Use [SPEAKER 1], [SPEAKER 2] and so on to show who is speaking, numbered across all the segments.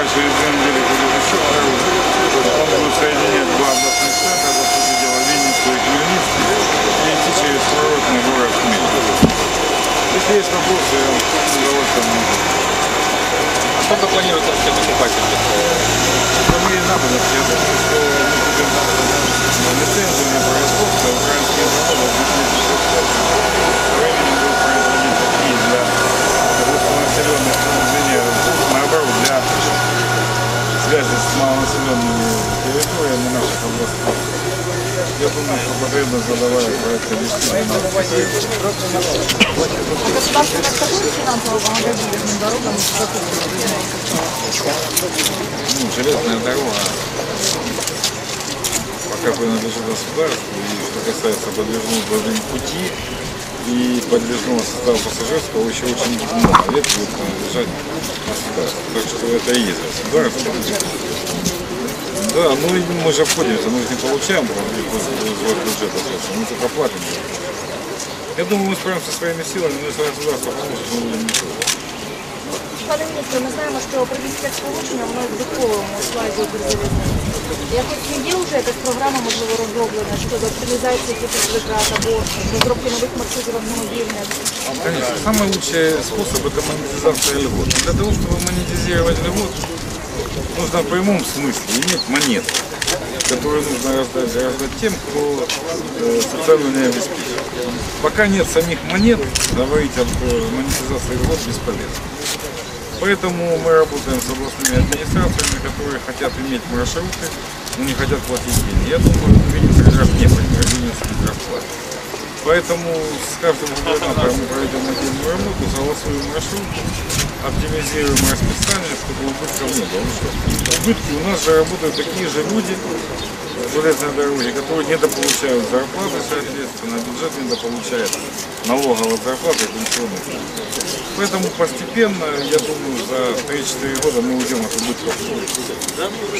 [SPEAKER 1] экземпляр, через две недели будет еще второй. Он будет соединять два областных центра, по сути дела, Винницкий и Хмельницкий, и идти через курортный город Хмельницкий. Если есть вопросы, я с удовольствием могу.
[SPEAKER 2] А сколько планируется вообще покупателей?
[SPEAKER 1] Это мне и надо, я думаю, что мы на лицензию на производство украинские заводы в 2016 времени будут производить такие для густонаселенных, ну, извини, наоборот, для связи с малонаселенными территориями наших областей. Я думаю, что потребно задавая проекты действительно
[SPEAKER 3] закупке?
[SPEAKER 1] ну, железная дорога пока принадлежит государству, и что касается подвижного пути и подвижного состава пассажирского, еще очень много лет будет принадлежать государству. Так что это и есть государство. Да, ну и мы же обходимся, мы же не получаем из бюджета средства, мы только платим. Я думаю, мы справимся своими силами, но если государство поможет, мы будем не против.
[SPEAKER 3] Пане міністре, ми знаємо, що про міське сполучення воно в додатковому складі Укрзалізниці. Якось є вже якась програма, можливо, розроблена щодо оптимізації якихось витрат або розробки нових маршрутів автомобільних?
[SPEAKER 1] Конечно, самый лучший способ это монетизация льгот. Для того, чтобы монетизировать льгот, нужно в прямом смысле иметь монет, которые нужно раздать, раздать тем, кто э, социально не обеспечен. Пока нет самих монет, говорить об э, монетизации льгот бесполезно. Поэтому мы работаем с областными администрациями, которые хотят иметь маршруты, но не хотят платить деньги. Я думаю, Винница как раз не пример, Винница как раз платит. Поэтому с каждым губернатором мы проведем отдельную работу, согласуем маршрут, оптимизируем расписание, чтобы убытков не было. Что убытки у нас же работают такие же люди в железной дороге, которые недополучают зарплаты, соответственно, бюджет недополучает налоговые зарплаты и пенсионные фонды. Поэтому постепенно, я думаю, за 3-4 года мы уйдем от убытков.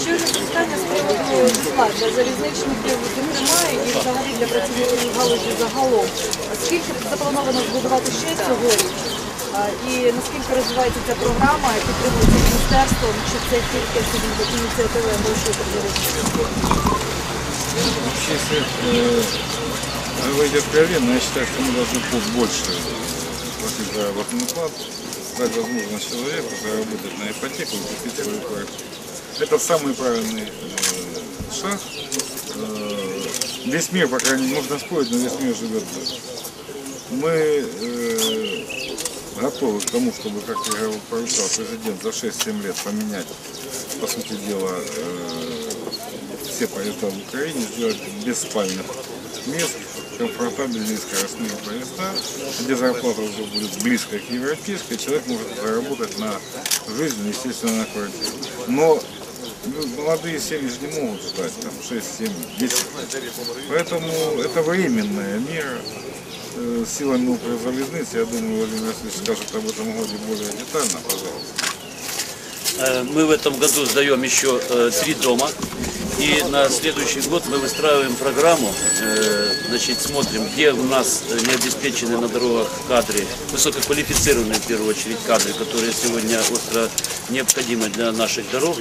[SPEAKER 3] Ще одне питання з приводу житла для залізничників немає і взагалі для працівників галузі загалом. А Скільки заплановано збудувати ще цьогоріч? А, І наскільки розвивається ця програма, і підтримується міністерством, чи це тільки скажімо, так, ініціатива грошей залізничників?
[SPEAKER 1] Вообще, если э, говорить откровенно, я считаю, что мы должны побольше платить заработную плату, дать возможность человеку заработать на ипотеку купить свою квартиру. Это самый правильный э, шаг. Э, весь мир, по крайней мере, можно спорить, но весь мир живет так. Мы э, готовы к тому, чтобы, как я поручал президент, за 6-7 лет поменять, по сути дела, э, все поезда в Украине, сделать без спальных мест, комфортабельные скоростные поезда, где зарплата уже будет близко к европейской, человек может заработать на жизнь, естественно, на квартиру. Но ну, молодые семьи же не могут ждать там 6, 7, 10 лет. Поэтому это временная мера. Э, Силами Укрзалезницы, я думаю, Владимир Васильевич скажет об этом годе более детально, пожалуйста.
[SPEAKER 4] Э, Мы в этом году сдаем еще э, три дома. И на следующий год мы выстраиваем программу, э, значит, смотрим, где у нас э, не обеспечены на дорогах кадры, высококвалифицированные в первую очередь кадры, которые сегодня остро необходимы для наших дорог.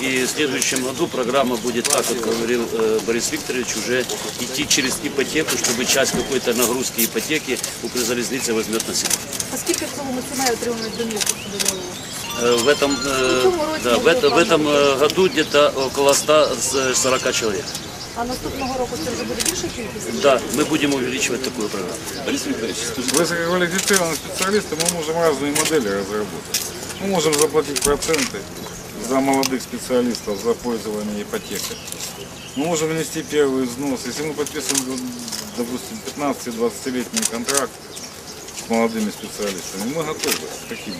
[SPEAKER 4] И в следующем году программа будет, так как говорил э, Борис Викторович, уже идти через ипотеку, чтобы часть какой-то нагрузки ипотеки Укрзалезница возьмет на себя.
[SPEAKER 3] А скільки в цілому ціна отримують домівку судового?
[SPEAKER 4] Э, В этом, э, да, в, это- в этом э, году где-то около 140 человек.
[SPEAKER 3] А наступного року це вже буде більша кількість?
[SPEAKER 4] Да, мы будем увеличивать такую программу.
[SPEAKER 2] Борис Викторович, скажите,
[SPEAKER 1] Высококвалифицированные специалисты мы можем разные модели разработать. Мы можем заплатить проценты за молодых специалистов за пользование ипотекой. Мы можем внести первый взнос. Если мы подписываем, допустим, 15-20-летний контракт с молодыми специалистами, мы готовы к таким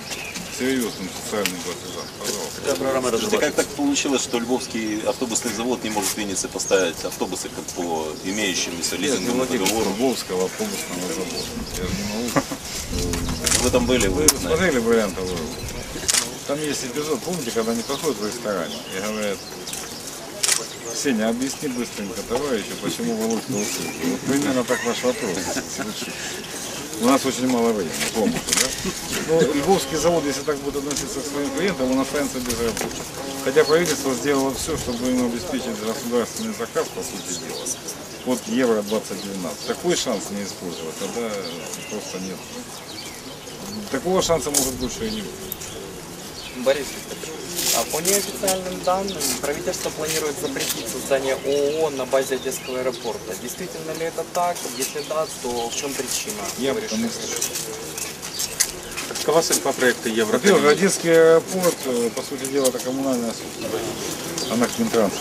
[SPEAKER 1] серьезным социальным платежам. Пожалуйста.
[SPEAKER 4] Такая программа
[SPEAKER 2] скажите, как так получилось, что Львовский автобусный завод не может в Виннице поставить автобусы как по имеющимся
[SPEAKER 1] владелец
[SPEAKER 2] договорам?
[SPEAKER 1] Львовского автобусного завода. Я же не могу.
[SPEAKER 2] Вы там были, вы
[SPEAKER 1] Вы
[SPEAKER 2] знаете.
[SPEAKER 1] смотрели вариант Авроры? Там есть эпизод, помните, когда они подходят в ресторане и говорят, Ксения, объясни быстренько товарищу, почему Володька услышал. Вот примерно так ваш вопрос. У нас очень мало времени, помните, да? Но Львовский завод, если так будет относиться к своим клиентам, он останется без работы. Хотя правительство сделало все, чтобы им обеспечить государственный заказ, по сути дела, от Евро 2012. Такой шанс не использовать, тогда просто нет. Такого шанса может больше и не быть.
[SPEAKER 5] Борис Викторович, а по неофициальным данным правительство планирует запретить создание ООО на базе Одесского аэропорта. Действительно ли это так? Если да, то в чем причина?
[SPEAKER 1] Я
[SPEAKER 5] этого
[SPEAKER 1] об этом не
[SPEAKER 5] решения?
[SPEAKER 1] слышал.
[SPEAKER 6] Какова судьба проекта
[SPEAKER 1] Во-первых? Одесский аэропорт, э, по сути дела, это коммунальная собственность. Она к Минтрансу,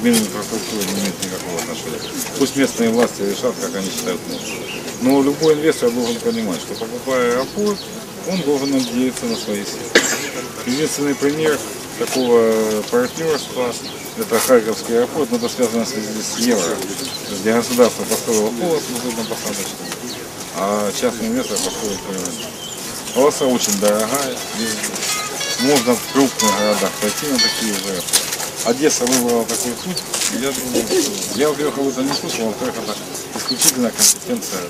[SPEAKER 1] к Мининфраструктуре не имеет никакого отношения. Пусть местные власти решат, как они считают нужным. Но любой инвестор должен понимать, что покупая аэропорт, он должен надеяться на свои силы. Единственный пример такого партнерства – это Харьковский аэропорт, но это связано связи с евро, где государство построило полосу взлетно-посадочную, а частный инвестор построил прямой. Полоса очень дорогая, можно в крупных городах пойти на такие же. Одесса выбрала такой путь, я думаю, я, во-первых, об этом не слышал, во-вторых, это исключительно компетенция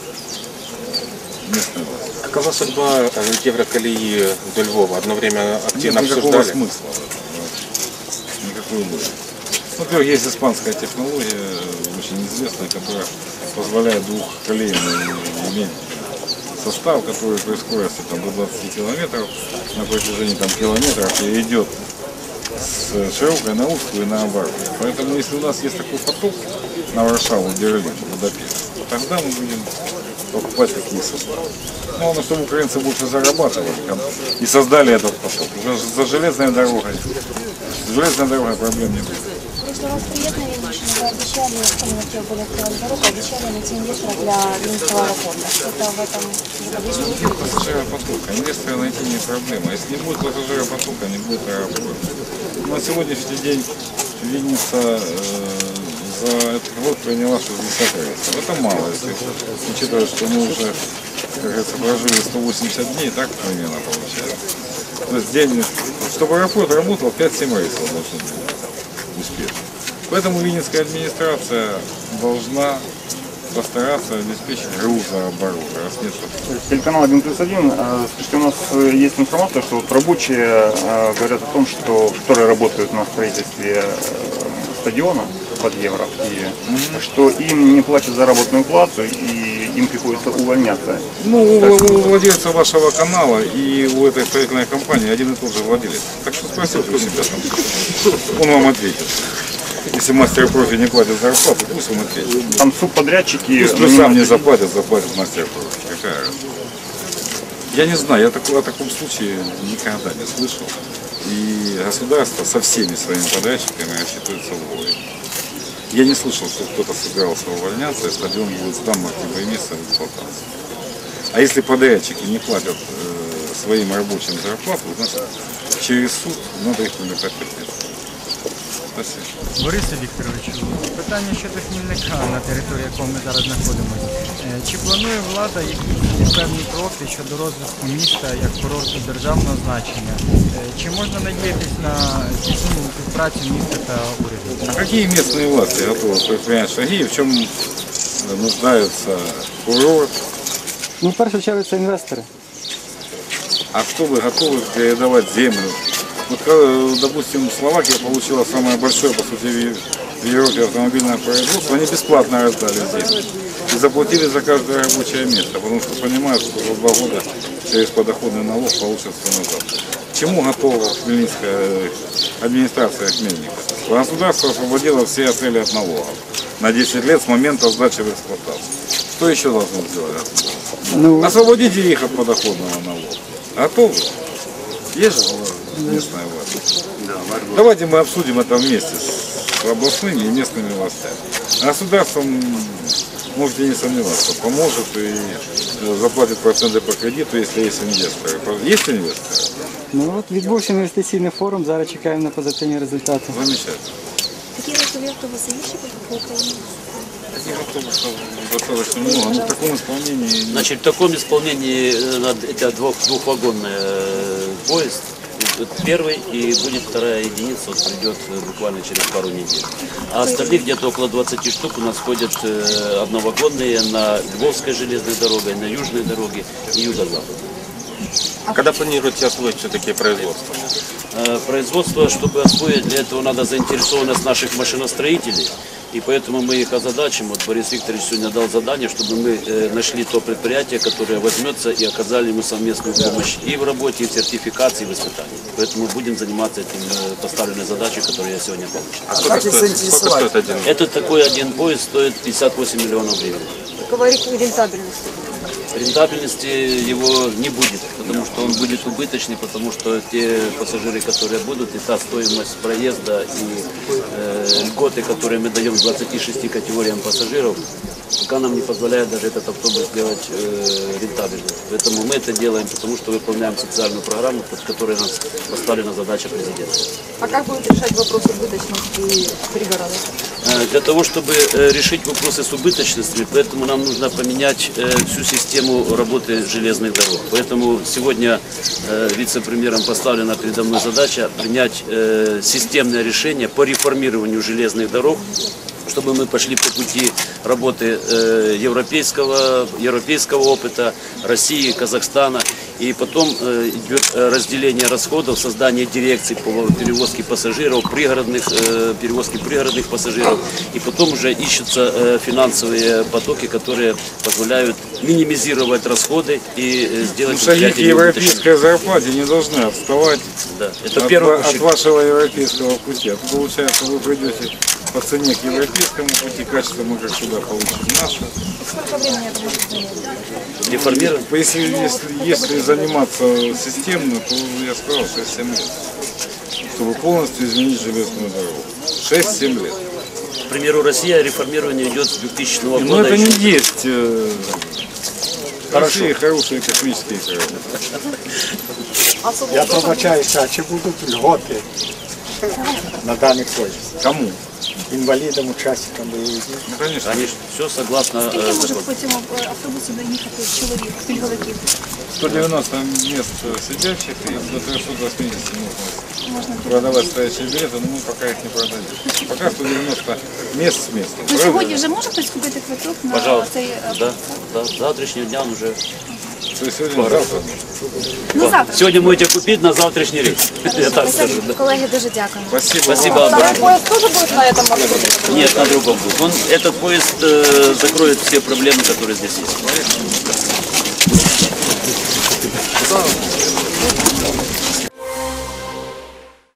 [SPEAKER 1] местной власти.
[SPEAKER 6] Какова судьба э, Евроколеи до Львова? Одно время активно
[SPEAKER 1] Нет никакого
[SPEAKER 6] обсуждали.
[SPEAKER 1] смысла в этом. да. Никакой логики. Во-первых, есть испанская технология, очень известная, которая позволяет двухколейный иметь состав, который при скорости там, до 20 километров на протяжении там, километров и идет с широкой на узкую и наоборот. Поэтому если у нас есть такой поток на Варшаву, Берлин, Будапешт, тогда мы будем покупать такие составы. Главное, чтобы украинцы больше зарабатывали и создали этот поток. Уже за железной дорогой. С железной дорогой проблем не будет.
[SPEAKER 7] Просто у вас приятная. Вы обещали, в комнате были открывали дорогу, обещали найти инвестора для Минского аэропорта. Что-то в этом заподозрили?
[SPEAKER 1] Пассажиропотока. Инвестора найти не проблема. Если не будет пассажиропотока, не будет аэропорта. На сегодняшний день Винница э, этот год приняла 60 рейсов. Это мало, если учитывая, что мы уже, как говорится, прожили 180 дней, так примерно получается. То есть день, чтобы аэропорт работал, 5-7 рейсов должны быть успешно. Поэтому Винницкая администрация должна постараться обеспечить грузооборот, раз нет
[SPEAKER 8] Телеканал 1 плюс 1. Э, Слушайте, у нас э, есть информация, что вот рабочие э, говорят о том, что которые работают на строительстве э, стадиона под Евро в Киеве, что им не платят заработную плату и им приходится увольняться.
[SPEAKER 1] Ну, у, у владельца вашего канала и у этой строительной компании один и тот же владелец. Так что спросите у себя там. Он вам ответит. Если мастер профи не платит зарплату, пусть он ответит.
[SPEAKER 8] Там субподрядчики...
[SPEAKER 1] Пусть плюс сам не заплатит, заплатит мастер профи. Какая? Я не знаю, я такого, о таком случае никогда не слышал. И государство со всеми своими подрядчиками рассчитывается вовремя. Я не слышал, что кто-то собирался увольняться, и стадион будет сдан в октябре месяце в эксплуатацию. А если подрядчики не платят э, своим рабочим зарплату, значит, через суд надо их привлекать к ответственности. Спасибо.
[SPEAKER 9] Борисе Вікторовичу, питання щодо Хмільника, на території якого ми зараз знаходимося. Е, Чи планує влада якісь певні кроки щодо розвитку міста як курорту державного значення? Е, Чи можна надіятися на тісну співпрацю міста та уряду?
[SPEAKER 1] А какие местные власти готовы предпринять шаги, и в чем э, нуждается курорт?
[SPEAKER 9] Ну, в першу чергу це інвестори.
[SPEAKER 1] А что вы готовы передавать землю? Вот, э, допустим, Словакия получила самое большое, по сути, в в Европе автомобильное производство. Они бесплатно раздали землю. И заплатили за каждое рабочее место, потому что понимают, что за два года через подоходный налог получат все назад. К чему готова Хмельницкая э, администрация Хмельника? Государство освободило все отели от налогов на 10 лет с момента сдачи в эксплуатацию. Что еще должно сделать государство? Освободите их от подоходного налога. Готовы? Есть же местная власть? Давайте мы обсудим это вместе с областными и местными властями. Государство, м, можете не сомневаться, поможет и э, заплатит проценты по кредиту, если есть инвесторы. Есть инвесторы?
[SPEAKER 9] Ну от відбувся інвестиційний форум, зараз чекаємо на позитивні результати.
[SPEAKER 1] Замечательно.
[SPEAKER 7] Такі рейсові автобуси є ще по Україні?
[SPEAKER 1] Таких автобусов достаточно много, но в таком исполнении
[SPEAKER 4] Значит, в таком исполнении э, над- это двух, двухвагонный э, поезд первый и будет вторая единица, вот придет э, буквально через пару недель. А остальных где-то около 20 штук у нас ходят э, одновагонные на Львовской железной дороге, на южной дороге и юго-западной.
[SPEAKER 6] Когда планируете освоить все-таки производство?
[SPEAKER 4] Э, Производство, чтобы освоить, для этого надо заинтересованность наших машиностроителей. И поэтому мы их озадачим. Вот Борис Викторович сегодня дал задание, чтобы мы э, нашли то предприятие, которое возьмется и оказали ему совместную помощь и в работе, и в сертификации, и в испытании. Поэтому будем заниматься этим э, поставленной задачей, которую я сегодня получил.
[SPEAKER 6] А сколько стоит, сколько стоит один?
[SPEAKER 4] Этот такой один поезд стоит 58 миллионов гривен.
[SPEAKER 3] Какова рентабельность?
[SPEAKER 4] Рентабельности его не будет, потому что он будет убыточный, потому что те пассажиры, которые будут, и та стоимость проезда, и э, льготы, которые мы даем 26 категориям пассажиров, пока нам не позволяет даже этот автобус сделать э, рентабельным. Поэтому мы это делаем, потому что выполняем социальную программу, под которой нас поставлена задача президента.
[SPEAKER 3] А как будет решать вопрос убыточности пригородов?
[SPEAKER 4] Э, Для того, чтобы э, решить вопросы с убыточностью, поэтому нам нужно поменять э, всю систему работы железных дорог. Поэтому сегодня вице-премьером поставлена передо мной задача принять системное решение по реформированию железных дорог, чтобы мы пошли по пути работы европейского, европейского опыта, России, Казахстана. И потом э, идет э, разделение расходов, создание дирекций по перевозке пассажиров, пригородных, э, перевозки пригородных пассажиров. И потом уже ищутся финансовые потоки, которые позволяют минимизировать расходы и сделать
[SPEAKER 1] Ну, Шаги европейской зарплате не должны отставать
[SPEAKER 4] Да, это
[SPEAKER 1] от,
[SPEAKER 4] первый
[SPEAKER 1] от вашего европейского пути. А то получается, вы придете по цене к европейскому пути, качество мы как сюда получим наше.
[SPEAKER 7] Сколько времени это может занять?
[SPEAKER 4] Реформировать.
[SPEAKER 1] Если, если, если заниматься системно, то я сказал 6-7 лет. Чтобы полностью изменить железную дорогу. 6-7 лет.
[SPEAKER 4] К примеру, Россия реформирование идет с 2000 года.
[SPEAKER 1] Но это не
[SPEAKER 4] еще.
[SPEAKER 1] есть э, хорошие, хорошие космические корабли.
[SPEAKER 10] Я пробачаюся, а чи будуть льготи на даний поїзд?
[SPEAKER 1] Кому?
[SPEAKER 10] Інвалідам, учасникам бойових дій?
[SPEAKER 1] Ну, конечно.
[SPEAKER 4] Конечно, все согласно э,
[SPEAKER 7] Скільки може
[SPEAKER 4] закону.
[SPEAKER 7] по цьому е, автобусу доїхати чоловік, пільговиків?
[SPEAKER 1] 190 мест сидящих и до 380 можно
[SPEAKER 7] Можна
[SPEAKER 1] продавать стоящие билеты, но мы пока их не продадим. Пока 190 мест с места.
[SPEAKER 7] Ну
[SPEAKER 1] правда?
[SPEAKER 7] сьогодні вже може хтось купити квиток на
[SPEAKER 4] Пожалуйста.
[SPEAKER 7] цей е,
[SPEAKER 4] Да, да, с завтрашнего дня он уже.
[SPEAKER 7] ну завтра.
[SPEAKER 4] Сегодня можете купить на завтрашний рейс. Я так скажу. да.
[SPEAKER 7] Колеги, дуже дякуємо.
[SPEAKER 1] Спасибо.
[SPEAKER 4] Спасибо вам.
[SPEAKER 3] Второй поезд тоже будет на этом маршруте?
[SPEAKER 4] Нет, на другом будет. Он, этот поезд э, закроет все проблемы, которые здесь есть.